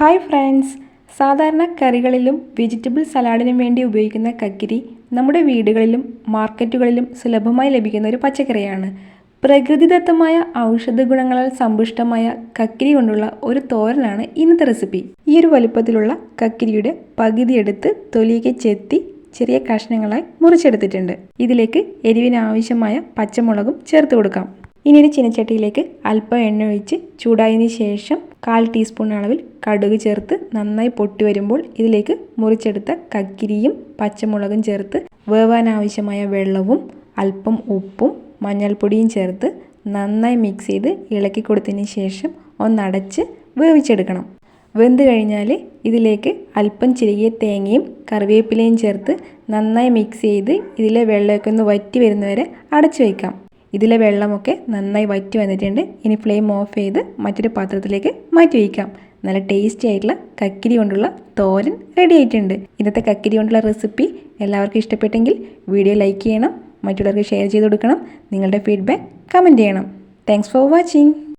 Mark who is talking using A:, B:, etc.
A: Hi friends. സാധാരണ കറികളിലും vegetable സലാഡിനും വേണ്ടി ഉപയോഗിക്കുന്ന കക്കിരി നമ്മുടെ വീടുകളിലും മാർക്കറ്റുകളിലും സുലഭമായി ലഭിക്കുന്ന ഒരു പച്ചക്കറിയാണ്. പ്രകൃതിദത്തമായ ഔഷധ ഗുണങ്ങളാൽ സമ്പുഷ്ടമായ കക്കിരി കൊണ്ടുള്ള ഒരു തോരനാണ് ഇന്നത്തെ റെസിപ്പി. ഈ ഒരു വലുപ്പത്തിലുള്ള കക്കിരിയുടെ പകുതി എടുത്ത് തൊലിയൊക്കെ ചെത്തി ചെറിയ കഷ്ണങ്ങളായി മുറിച്ചെടുത്തിട്ടുണ്ട്. ഇതിലേക്ക് എരിവിന് ആവശ്യമായ പച്ചമുളകും ചേർത്ത് കൊടുക്കാം. ഇനി ഒരു ചിനച്ചട്ടിയിലേക്ക് അല്പം എണ്ണ ഒഴിച്ച് ചൂടായതിനു ശേഷം കാൽ ടീസ്പൂൺ അളവിൽ കടുക് ചേർത്ത് നന്നായി പൊട്ടി വരുമ്പോൾ ഇതിലേക്ക് മുറിച്ചെടുത്ത കക്കിരിയും പച്ചമുളകും ചേർത്ത് വേവാൻ ആവശ്യമായ വെള്ളവും അല്പം ഉപ്പും മഞ്ഞൾപ്പൊടിയും ചേർത്ത് നന്നായി മിക്സ് ചെയ്ത് ഇളക്കി കൊടുത്തതിന് ശേഷം ഒന്നടച്ച് വേവിച്ചെടുക്കണം. വെന്ത് കഴിഞ്ഞാൽ ഇതിലേക്ക് അല്പം ചിരകിയ തേങ്ങയും കറിവേപ്പിലയും ചേർത്ത് നന്നായി മിക്സ് ചെയ്ത് ഇതിലെ വെള്ളമൊക്കെ ഒന്ന് വറ്റി വരുന്നവരെ അടച്ചു വയ്ക്കാം ഇതിലെ വെള്ളമൊക്കെ നന്നായി വറ്റി വന്നിട്ടുണ്ട്. ഇനി ഫ്ലെയിം ഓഫ് ചെയ്ത് മറ്റൊരു പാത്രത്തിലേക്ക് മാറ്റി വയ്ക്കാം നല്ല ടേസ്റ്റി ആയിട്ടുള്ള കക്കിരി കൊണ്ടുള്ള തോരൻ റെഡി ആയിട്ടുണ്ട്. ഇന്നത്തെ കക്കിരി കൊണ്ടുള്ള റെസിപ്പി എല്ലാവർക്കും ഇഷ്ടപ്പെട്ടെങ്കിൽ വീഡിയോ ലൈക്ക് ചെയ്യണം. മറ്റുള്ളവർക്ക് ഷെയർ ചെയ്ത് കൊടുക്കണം. നിങ്ങളുടെ ഫീഡ്ബാക്ക് കമന്റ് ചെയ്യണം. Thanks for watching